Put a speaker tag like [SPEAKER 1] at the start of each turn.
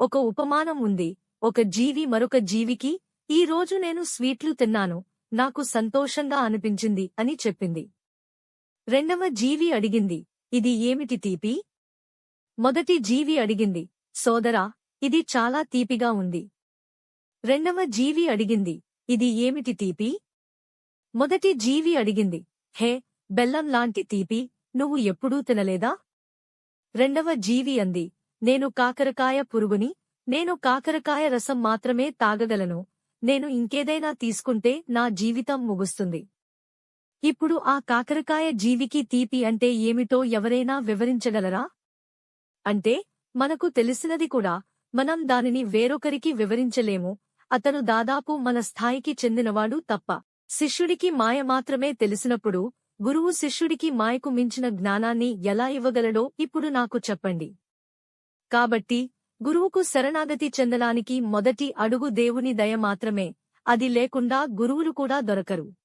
[SPEAKER 1] ఒక ఉపమానం ఉంది. ఒక జీవి మరొక జీవికి ఈ రోజు నేను స్వీట్లు తిన్నాను నాకు సంతోషంగా అనిపించింది అని చెప్పింది. రెండవ జీవి అడిగింది ఇది ఏమిటి తీపి? మొదటి జీవి అడిగింది సోదరా ఇది చాలా తీపిగా ఉంది. రెండవ జీవి అడిగింది ఇది ఏమిటి తీపి? మొదటి జీవి అడిగింది హే బెల్లం లాంటి తీపి నువ్వు ఎప్పుడూ తినలేదా? రెండవ జీవి అంది నేను కాకరకాయ పురుగుని నేను కాకరకాయ రసం మాత్రమే తాగగలను నేను ఇంకేదైనా తీసుకుంటే నా జీవితం ముగుస్తుంది. ఇప్పుడు ఆ కాకరకాయ జీవికి తీపి అంటే ఏమిటో ఎవరైనా వివరించగలరా? అంటే మనకు తెలిసినది కూడా మనం దానిని వేరొకరికి వివరించలేము అతను దాదాపు మన స్థాయికి చెందినవాడు తప్ప. శిష్యుడికి మాయ మాత్రమే తెలిసినప్పుడు గురువు శిష్యుడికి మాయకు మించిన జ్ఞానాన్ని ఎలా ఇవ్వగలడో ఇప్పుడు నాకు చెప్పండి. కాబట్టి గురువుకు శరణాగతి చెందడానికి మొదటి అడుగు దేవుని దయ మాత్రమే. అది లేకుండా గురువులు కూడా దొరకరు.